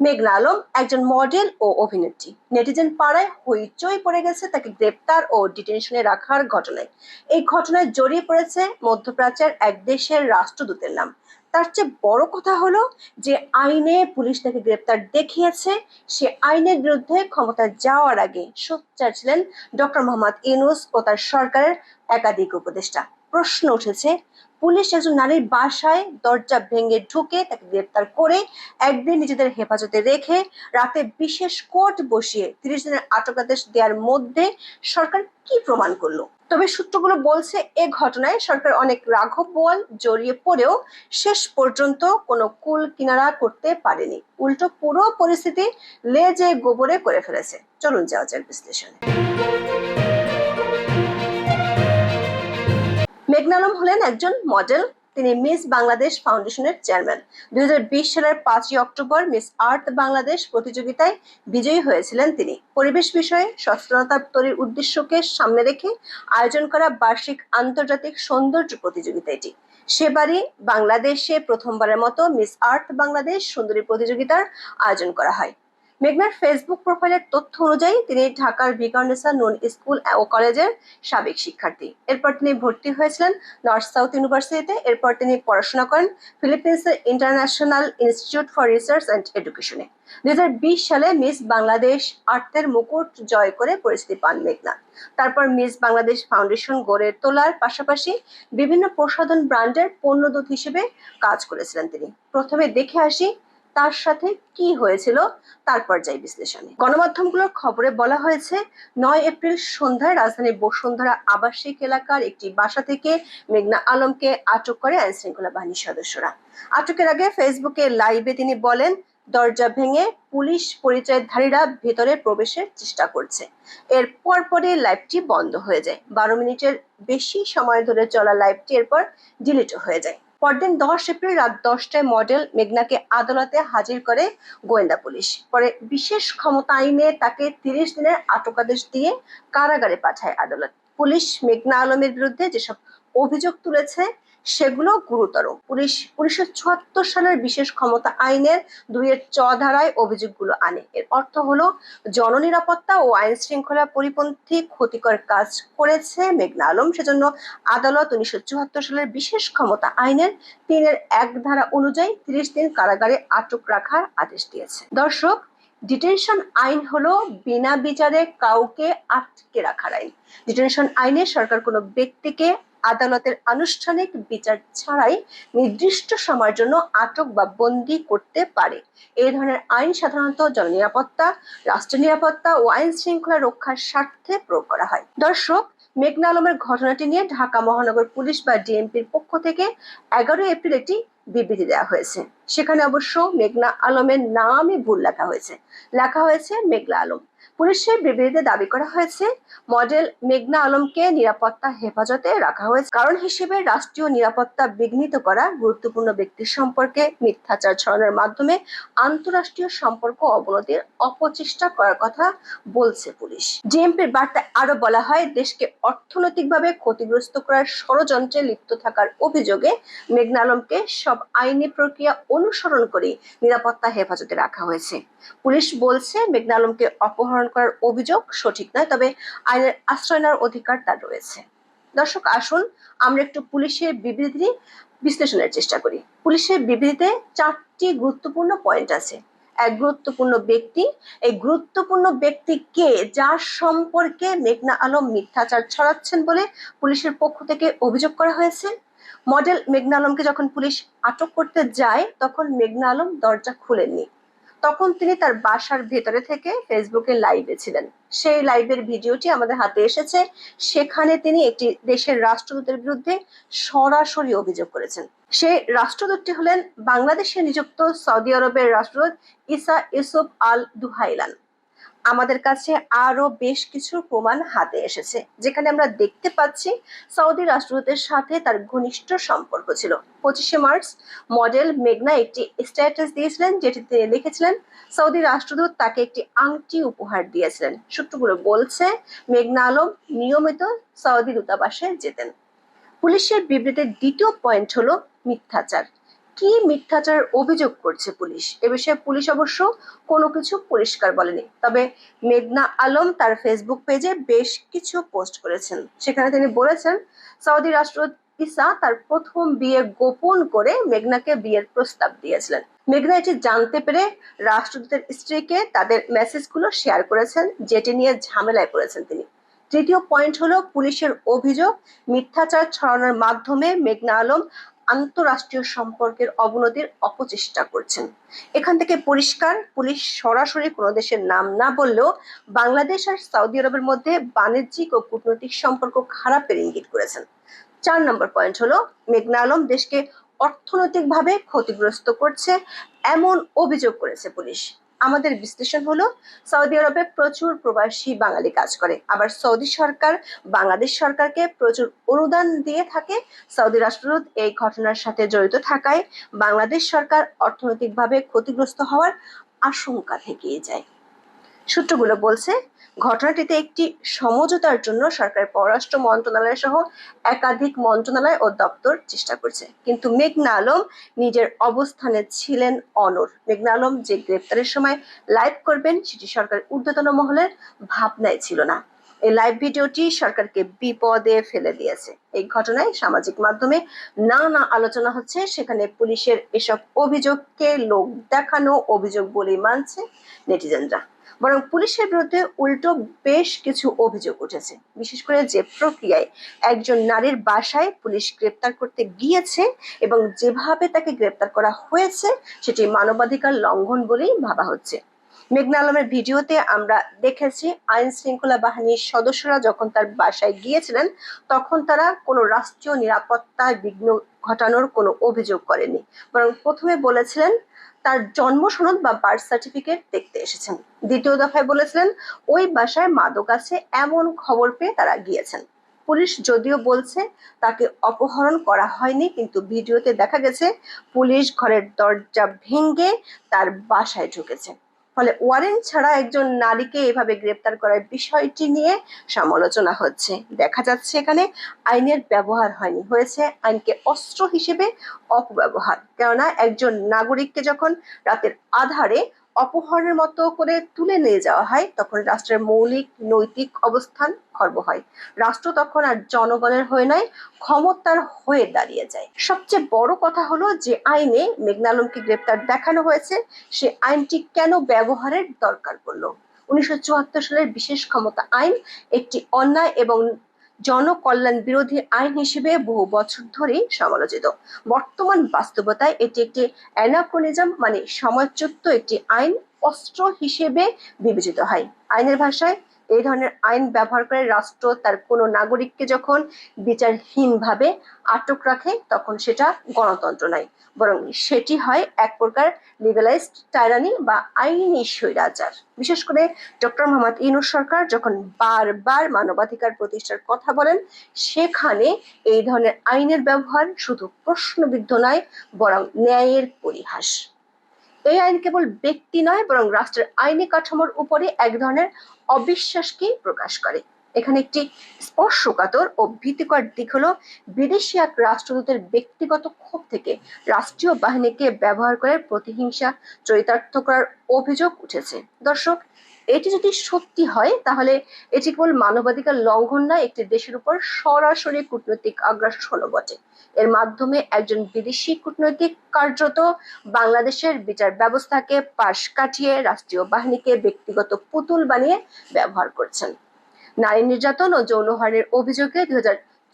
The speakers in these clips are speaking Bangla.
মেঘনা আলম, একজন মডেল ও অভিনেত্রী। নেটিজেন পাড়ায় হইচই পড়ে গেছে তাকে গ্রেপ্তার ও ডিটেনশনে রাখার ঘটনায়। এই ঘটনায় জড়িয়ে পড়েছে মধ্যপ্রাচ্যের এক দেশের রাষ্ট্রদূতের নাম। তার চেয়ে বড় কথা হলো যে আইনে পুলিশ তাকে গ্রেপ্তার দেখিয়েছে। সে আইনের বিরুদ্ধে ক্ষমতা যাওয়ার আগে সোচ্চার ছিলেন ডক্টর মোহাম্মদ ইনুস ও তার সরকারের একাধিক উপদেষ্টা। প্রশ্ন উঠেছে, পুলিশ একজন নারীর বাসায় দরজা ভেঙে ঢুকে তাকে গ্রেপ্তার করে একদিন নিজেদের হেফাজতে রেখে রাতে বিশেষ কোর্ট বসিয়ে তিরিশ দিনের আটকাদেশ দেওয়ার মধ্যে সরকার কি প্রমাণ করল? তবে সূত্রগুলো বলছে, এ ঘটনায় সরকার অনেক রাঘব বোয়াল জড়িয়ে পড়েও শেষ পর্যন্ত কোনো কুল কিনারা করতে পারেনি। উল্টো পুরো পরিস্থিতি লেজে গোবরে করে ফেলেছে। চলুন যাওয়া যাক বিশ্লেষণে। মেঘনা আলম হলেন একজন মডেল তিনি মিস বাংলাদেশ ফাউন্ডেশনের চেয়ারম্যান দুই হাজার বিশ সালের পাঁচই অক্টোবর মিস আর্থ বাংলাদেশ প্রতিযোগিতায় বিজয়ী হয়েছিলেন তিনি। পরিবেশ বিষয়ে সচেতনতা তৈরির উদ্দেশ্যকে সামনে রেখে আয়োজন করা বার্ষিক আন্তর্জাতিক সৌন্দর্য প্রতিযোগিতা এটি। সেবারই বাংলাদেশে প্রথমবারের মতো মিস আর্থ বাংলাদেশ সুন্দরী প্রতিযোগিতার আয়োজন করা হয়। মেঘনার ফেসবুক প্রোফাইলের তথ্য অনুযায়ী তিনি ঢাকার ভিকারনেসা নুন স্কুল ও কলেজের সাবেক শিক্ষার্থী। এরপর তিনি ভর্তি হয়েছিলেন নর্থ সাউথ ইউনিভার্সিটিতে এরপর তিনি পড়াশোনা করেন ফিলিপিন্সের international institute for research and এডুকেশনে দুই হাজার বিশ সালে মিস বাংলাদেশ আর্থের মুকুট জয় করে পরিচিতি পান মেঘনা। তারপর মিস বাংলাদেশ ফাউন্ডেশন গড়ে তোলার পাশাপাশি বিভিন্ন প্রসাধন ব্র্যান্ডের পণ্যদূত হিসেবে কাজ করেছিলেন তিনি। প্রথমে দেখে আসি তার সাথে কি হয়েছিল তার পর্যায় বিশ্লেষণে। গণমাধ্যমগুলোর খবরে বলা হয়েছে, নয় এপ্রিল সন্ধ্যায় রাজধানীর বসুন্ধরা আবাসিক এলাকার একটি বাসা থেকে মেঘনা আলমকে আটক করে আইন শৃঙ্খলা বাহিনীর সদস্যরা। আটকের আগে ফেসবুকে লাইভে তিনি বলেন, দরজা ভেঙে পুলিশ পরিচয়ধারীরা ভেতরে প্রবেশের চেষ্টা করছে। এর পরপরই লাইভটি বন্ধ হয়ে যায়। বারো মিনিটের বেশি সময় ধরে চলা লাইভটি এরপর ডিলিট হয়ে যায়। পরদিন দশ এপ্রিল রাত দশটায় মডেল মেঘনাকে আদালতে হাজির করে গোয়েন্দা পুলিশ। পরে বিশেষ ক্ষমতা আইনে তাকে তিরিশ দিনের আটকাদেশ দিয়ে কারাগারে পাঠায় আদালত। পুলিশ মেঘনা আলমের বিরুদ্ধে যেসব অভিযোগ তুলেছে সেগুলো গুরুতর। উনিশশো চুয়াত্তর সালের বিশেষ ক্ষমতা আইনের দুইয়ের চ ধারায় অভিযোগগুলো আনে। এর অর্থ হলো, জননিরাপত্তা ও আইন শৃঙ্খলা পরিপন্থী ক্ষতিকর কাজ করেছে মেঘনা আলম। সেজন্য আদালত উনিশশো চুয়াত্তর সালের বিশেষ ক্ষমতা আইনের তিনের এক ধারা অনুযায়ী তিরিশ দিন কারাগারে আটক রাখার আদেশ দিয়েছে। দর্শক, ডিটেনশন আইন হলো বিনা বিচারে কাউকে আটকে রাখার আইন। ডিটেনশন আইনে সরকার কোনো ব্যক্তিকে আদালতের আনুষ্ঠানিক বিচার ছাড়াই নির্দিষ্ট সময়ের জন্য আটক বা বন্দি করতে পারে। এই ধরনের আইন সাধারণত জননিরাপত্তা রাষ্ট্র নিরাপত্তা ও আইন শৃঙ্খলা রক্ষার স্বার্থে প্রয়োগ করা হয়। দর্শক, মেঘনা আলমের ঘটনাটি নিয়ে ঢাকা মহানগর পুলিশ বা ডিএমপির পক্ষ থেকে এগারো এপ্রিল একটি বিবৃতি দেওয়া হয়েছে। সেখানে অবশ্য মেঘনা আলমের নামই ভুল লেখা হয়েছে। লেখা হয়েছে মেঘলা আলম। পুলিশের বিবৃতিতে দাবি করা হয়েছে, মডেল মেঘনা আলমকে নিরাপত্তা হেফাজতে রাখা হয়েছে। কারণ হিসেবে রাষ্ট্রীয় নিরাপত্তা বিঘ্নিত করা গুরুত্বপূর্ণ ব্যক্তির সম্পর্কে মিথ্যাচার ছড়ানোর মাধ্যমে আন্তরাষ্ট্রীয় সম্পর্ক অবনতির অপচেষ্টা করার কথা বলছে পুলিশ। ডিএমপির বার্তায় আরও বলা হয়, দেশকে অর্থনৈতিকভাবে ক্ষতিগ্রস্ত করার ষড়যন্ত্রে লিপ্ত থাকার অভিযোগে মেঘনা আলমকে সব আইনি প্রক্রিয়া অনুসরণ করে নিরাপত্তা হেফাজতে রাখা হয়েছে। পুলিশ বলছে, মেঘনা আলমকে অপহরণ করার অভিযোগ সঠিক নয়, তবে আইনের আশ্রয় নেওয়ার অধিকার তার রয়েছে। দর্শক, আসুন আমরা একটু পুলিশের বিবৃতি বিশ্লেষণের চেষ্টা করি। পুলিশের বিবৃতিতে চারটি গুরুত্বপূর্ণ পয়েন্ট আছে। এক গুরুত্বপূর্ণ ব্যক্তি, এই গুরুত্বপূর্ণ ব্যক্তি কে যার সম্পর্কে মেঘনা আলম মিথ্যাচার ছড়াচ্ছেন বলে পুলিশের পক্ষ থেকে অভিযোগ করা হয়েছে। মডেল মেঘনা আলমকে যখন পুলিশ আটক করতে যায়, তখন মেঘনা আলম দরজা খুলেননি। তখন তিনি তার বাসার ভেতরে থেকে ফেসবুকে লাইভে ছিলেন। সেই লাইভের ভিডিওটি আমাদের হাতে এসেছে। সেখানে তিনি একটি দেশের রাষ্ট্রদূতের বিরুদ্ধে সরাসরি অভিযোগ করেছেন। সেই রাষ্ট্রদূতটি হলেন বাংলাদেশে নিযুক্ত সৌদি আরবের রাষ্ট্রদূত ইসা ইউসুফ আল দুহাইলান আমাদের কাছে আরও বেশ কিছু প্রমাণ হাতে এসেছে, যেখানে আমরা দেখতে পাচ্ছি সৌদি রাষ্ট্রদূতের সাথে তার ঘনিষ্ঠ সম্পর্ক ছিল। পঁচিশে মার্চ মডেল মেঘনা একটি স্ট্যাটাস দিয়েছিলেন, যেটি তিনি লিখেছিলেন, সৌদি রাষ্ট্রদূত তাকে একটি আংটি উপহার দিয়েছিলেন। সূত্রগুলো বলছে, মেঘনা আলম নিয়মিত সৌদি দূতাবাসে যেতেন। পুলিশের বিবৃতির দ্বিতীয় পয়েন্ট হলো মিথ্যাচার। কি মিথ্যাচারের অভিযোগ করছে পুলিশ? এ বিষয়ে পুলিশ অবশ্য কোনো কিছু পরিষ্কার বলেনি। তবে মেঘনা আলম তার ফেসবুক পেজে বেশ কিছু পোস্ট করেছেন। সেখানে তিনি বলেছেন, সৌদি রাষ্ট্রদূত ইসা তার প্রথম বিয়ে গোপন করে মেঘনাকে বিয়ের প্রস্তাব দিয়েছিলেন। মেঘনা এটি জানতে পেরে রাষ্ট্রদূতের স্ত্রীকে তাদের মেসেজগুলো শেয়ার করেছেন, যেটি নিয়ে ঝামেলায় পড়েছেন তিনি। তৃতীয় পয়েন্ট হলো পুলিশের অভিযোগ, মিথ্যাচার ছড়ানোর মাধ্যমে মেঘনা আলম আন্তরাষ্ট্রীয় সম্পর্কের অবনতির অপচেষ্টা করছেন। এখান থেকে পরিষ্কার, পুলিশ সরাসরি কোনো দেশের নাম না বললেও বাংলাদেশ আর সৌদি আরবের মধ্যে বাণিজ্যিক ও কূটনৈতিক সম্পর্ক খারাপের ইঙ্গিত করেছেন। চার নম্বর পয়েন্ট হলো, মেঘনা আলম দেশকে অর্থনৈতিকভাবে ক্ষতিগ্রস্ত করছে, এমন অভিযোগ করেছে পুলিশ। আমাদের বিশ্লেষণ হলো, সৌদি আরবে প্রচুর প্রবাসী বাঙালি কাজ করে। আবার সৌদি সরকার, বাংলাদেশ সরকারকে প্রচুর অনুদান দিয়ে থাকে। সৌদি রাষ্ট্রদূত এই ঘটনার সাথে জড়িত থাকায় বাংলাদেশ সরকার অর্থনৈতিকভাবে ক্ষতিগ্রস্ত হওয়ার আশঙ্কা থেকেই যায়। সূত্রগুলো বলছে, ঘটনাটিতে একটি সমঝোতার জন্য সরকার পররাষ্ট্র মন্ত্রণালয় সহ একাধিক মন্ত্রণালয় ও দপ্তর চেষ্টা করছে। কিন্তু মেঘনা আলম নিজের অবস্থানে ছিলেন অনর মেঘনা আলম যে গ্রেপ্তারের সময় লাইভ করবেন, সেটি সরকার ঊর্ধ্বতন মহলের ভাবনায় ছিল না। এই লাইভ ভিডিওটি সরকারকে বিপদে ফেলে দিয়েছে। এই ঘটনায় সামাজিক মাধ্যমে নানা আলোচনা হচ্ছে, সেখানে পুলিশের এসব অভিযোগকে লোক দেখানো অভিযোগ বলেই মানছে নেটিজেনরা। বরং পুলিশের বিরুদ্ধে উল্টো বেশ কিছু অভিযোগ উঠেছে। বিশেষ করে যে প্রক্রিয়ায় একজন নারীর বাসায় পুলিশ গ্রেপ্তার করতে গিয়েছে এবং যেভাবে তাকে গ্রেপ্তার করা হয়েছে, সেটি মানবাধিকার লঙ্ঘন বলেই ভাবা হচ্ছে। মেঘনা আলমের ভিডিওতে আমরা দেখেছি আইন শৃঙ্খলা বাহিনীর সদস্যরা যখন তার বাসায় গিয়েছিলেন, তখন তারা কোনো রাষ্ট্রীয় নিরাপত্তায় বিঘ্ন ঘটানোর কোনো অভিযোগ করেনি। বরং প্রথমে বলেছিলেন, তার জন্ম সনদ বা বার্থ সার্টিফিকেট দেখতে এসেছেন। দ্বিতীয় দফায় বলেছিলেন, ওই বাসায় মাদক আছে এমন খবর পেয়ে তারা গিয়েছেন। পুলিশ যদিও বলছে, তাকে অপহরণ করা হয়নি, কিন্তু ভিডিওতে দেখা গেছে, পুলিশ ঘরের দরজা ভেঙে তার বাসায় ঢুকেছে। ফলে ওয়ারেন্ট ছাড়া একজন নারীকে এভাবে গ্রেপ্তার করার বিষয়টি নিয়ে সমালোচনা হচ্ছে। দেখা যাচ্ছে এখানে আইনের ব্যবহার হয়নি। হয়েছে আইনকে অস্ত্র হিসেবে অপব্যবহার। কেননা একজন নাগরিককে যখন রাতের আধারে অপহরণের মতো করে তুলে নিয়ে যাওয়া হয়, তখন রাষ্ট্রের মৌলিক, নৈতিক অবস্থান খর্ব হয়। রাষ্ট্র তখন আর জনগণের হয়ে নয়, ক্ষমতার হয়ে দাঁড়িয়ে যায়। সবচেয়ে বড় কথা হলো যে আইনে মেঘনা আলমকে গ্রেপ্তার দেখানো হয়েছে, সে আইনটি কেন ব্যবহারের দরকার পড়ল? উনিশশো চুয়াত্তর সালের বিশেষ ক্ষমতা আইন একটি অন্যায় এবং জনকল্যাণ বিরোধী আইন হিসেবে বহু বছর ধরে সমালোচিত। বর্তমান বাস্তবতায় এটি একটি অ্যানাক্রোনিজম মানে সময়চ্যুত একটি আইন অস্ত্র হিসেবে বিবেচিত হয়। আইনের ভাষায় এই ধরনের আইন ব্যবহার করে রাষ্ট্র তার কোনো নাগরিককে যখন বিচারহীনভাবে আটক রাখে, তখন সেটা গণতন্ত্র নয়। বরং সেটি হয় এক প্রকার লিগালাইজড টাইরানি বা আইনি স্বৈরাচার। বিশেষ করে ডক্টর মোহাম্মদ ইনুস সরকার যখন বারবার মানবাধিকার প্রতিষ্ঠার কথা বলেন, সেখানে এই ধরনের আইনের ব্যবহার শুধু প্রশ্নবিদ্ধ নয়, বরং ন্যায়ের পরিহাস। এই আইন কেবল ব্যক্তি নয়, বরং রাষ্ট্রের আইনি কাঠামোর উপরে এক ধরনের অবিশ্বাসকেই প্রকাশ করে। এখানে একটি স্পর্শকাতর ও ভীতিকর দিক হলো বিদেশি এক রাষ্ট্রদূতের ব্যক্তিগত ক্ষোভ থেকে রাষ্ট্রীয় বাহিনীকে ব্যবহার করে প্রতিহিংসা, চরিতার্থ করার অভিযোগ উঠেছে। দর্শক এটি যদি সত্যি হয়, তাহলে এটি কেবল মানবাধিকার লঙ্ঘন নয়, একটি দেশের উপর সরাসরি কূটনৈতিক আগ্রাসন বটে। এর মাধ্যমে একজন বিদেশি কূটনৈতিক কার্যত বাংলাদেশের বিচার ব্যবস্থাকে পাশ কাটিয়ে রাষ্ট্রীয় বাহিনীকে ব্যক্তিগত পুতুল বানিয়ে ব্যবহার করছেন। নারী নির্যাতন ও যৌন হয়রানির অভিযোগে দুই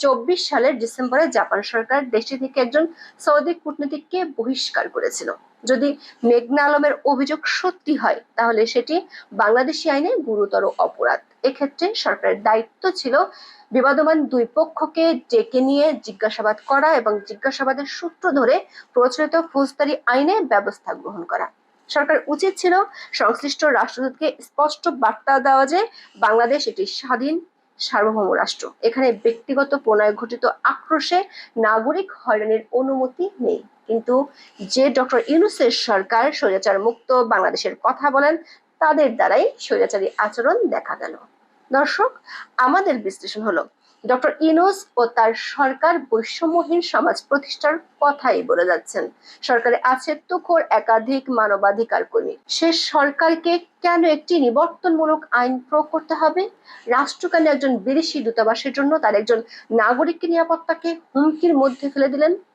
চব্বিশ সালের ডিসেম্বরে জাপান সরকার দেশটি থেকে একজন সৌদি কূটনীতিককে বহিষ্কার করেছিল। যদি মেঘনা আলমের অভিযোগ সত্যি হয়, তাহলে সেটি বাংলাদেশি আইনে গুরুতর অপরাধ। এক্ষেত্রে সরকারের দায়িত্ব ছিল বিবাদমান দুই পক্ষকে ডেকে নিয়ে জিজ্ঞাসাবাদ করা এবং জিজ্ঞাসাবাদের সূত্র ধরে প্রচলিত ফৌজদারি আইনে ব্যবস্থা গ্রহণ করা। সরকার উচিত ছিল সংশ্লিষ্ট রাষ্ট্রদূতকে স্পষ্ট বার্তা দেওয়া যে বাংলাদেশ একটি স্বাধীন, সার্বভৌম রাষ্ট্র। এখানে ব্যক্তিগত প্রণয় ঘটিত আক্রোশে নাগরিক হয়রানির অনুমতি নেই। কিন্তু যে ডক্টর ইউনুসের সরকার স্বৈরাচার মুক্ত বাংলাদেশের কথা বলেন, তাদের দ্বারাই স্বৈরাচারী আচরণ দেখা গেল। দর্শক, আমাদের বিশ্লেষণ হলো, ডক্টর ইনোস ও তার সরকার বৈষম্যহীন সমাজ প্রতিষ্ঠার কথাই বলে যাচ্ছেন। সরকারে আছে তুখোর একাধিক মানবাধিকার কর্মী। সে সরকারকে কেন একটি নিবর্তনমূলক আইন প্রয়োগ করতে হবে? রাষ্ট্র কেন একজন বিদেশি দূতাবাসের জন্য তার একজন নাগরিককে নিরাপত্তাকে হুমকির মধ্যে ফেলে দিলেন